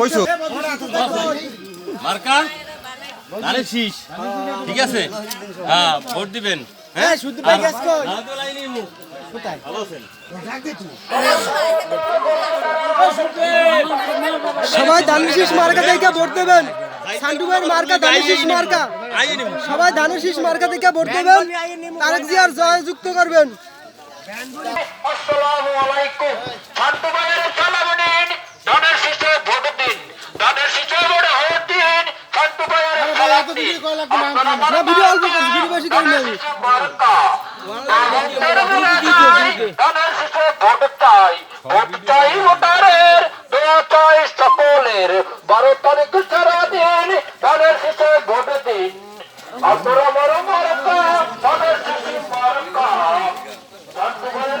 কইছো? মার্কা? আরে শীষ ঠিক আছে? হ্যাঁ ভোট দিবেন। হ্যাঁ? শুদ্ধ কোথায়? ভালো আছেন? সবাই ধানুশিস মার্কা দেখে ভোট দেবেন। সান্টু ভাইয়ের মার্কা ধানুশিস মার্কা। সবাই ধানুশিস মার্কা দেখে ভোট দেবেন। তারেক জিয়ার জয় যুক্ত করবেন। আসসালামু আলাইকুম শান্ত সালাম দিন ধানের শীষে ভোট দিন ধানের শীষে ভোট ভোট দিন শান্ত সালাম দিন না ভিডিও অল্প করছি ভিডিও বেশি করি না আমি। মার্কা ভোটের বেলায় ধানের শীষে ভোট চাই ভোট চাই ভোটারের দোয়া চাই সকলের। বারো তারিখ সারা দিন ধানের শীষে ভোট দিন আপনারা বড় মার্কা ধানের শীষে মার্কা শান্ত ভাইয়ের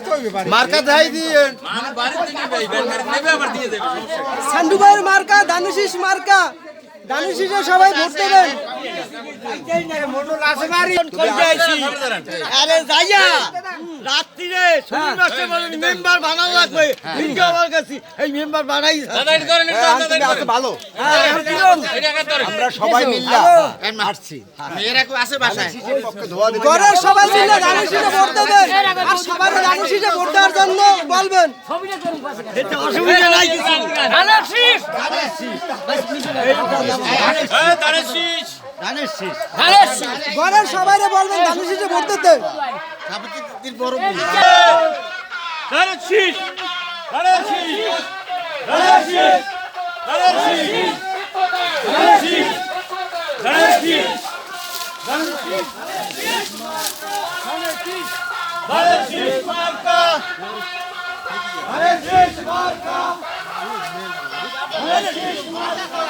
দেবে সমস্যা কি? সান্টু ভাইয়ের মার্কা ধানুশিস মার্কা। দানুশিসে সবাই ভোট দেবেন। আরে যাইয়া। রাত্রিরে শরীর নষ্ট বলেন মেম্বার বানানো লাগবে। ভিডিও আমার কাছে এই মেম্বার বানাই এটা এটা এটা ধরেন। ভালো। এটা ধরেন। আমরা সবাই মিললা। আসছি মেয়েরা কেউ আছে বাসায়। পক্ষে ধোয়া দিবে ঘরের সবাই মিলে ধানুশিসে ভোট দেবেন আর সবাই ধানুশিসে ভোট দেওয়ার জন্য বলবেন। অসুবিধা নাই কিছু। হ্যাঁ তারে শীষ ঘরের সবাই বলবেন ভোট দিতে তারে শীষ শীষ মার্কা শীষ মার্কা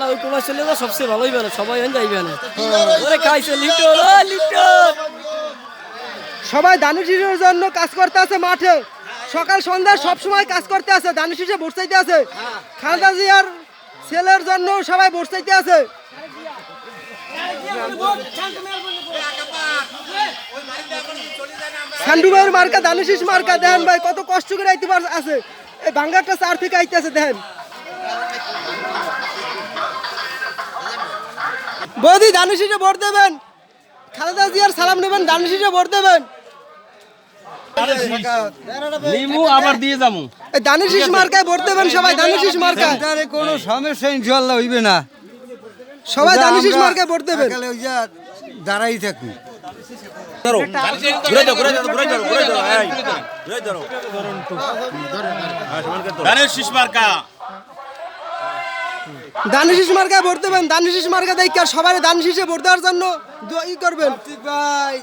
না ওই কোলা চলে সবচেয়ে ভালোই বেড়ে সবাই এন যাইবে না ওরে খাইছে লিপটন ও সবাই জন্য কাজ করতে আছে মাঠে। সকাল সন্ধ্যা সব সময় কাজ করতে আছে ধানুশিসে ভোট চাইতে আছে। খালেদা জিয়ার ছেলের জন্য সবাই ভোট চাইতে আছে। সান্ডু ভাইয়ের মার্কা ধানুশিস মার্কা দেখেন ভাই কত কষ্ট করে আইতে পার আছে। এই ভাঙ্গারটা চার থেকে আইতে আছে দেখেন বৌদি ধানুশিসে ভোট দেবেন। খালেদা জিয়ার সালাম নেবেন ধানুশিসে ভোট দেবেন। নিমু আবার দিয়ে যামু দানুশিস মার্কায় ভোট দেবেন সবাই দানুশিস মার্কায়। সেন্টারে কোনো সমস্যা ইনশাআল্লাহ হইবে না। সবাই দানুশিস মার্কায় ভোট দেবেন। সকালে ওই যা দাঁড়াই শীষ মার্কা। দানুশিস মার্কায় ভোট দেবেন দানুশিস মার্কা দেখ সবাই দানুশিসে ভোট দেওয়ার জন্য ই করবেন। ভাই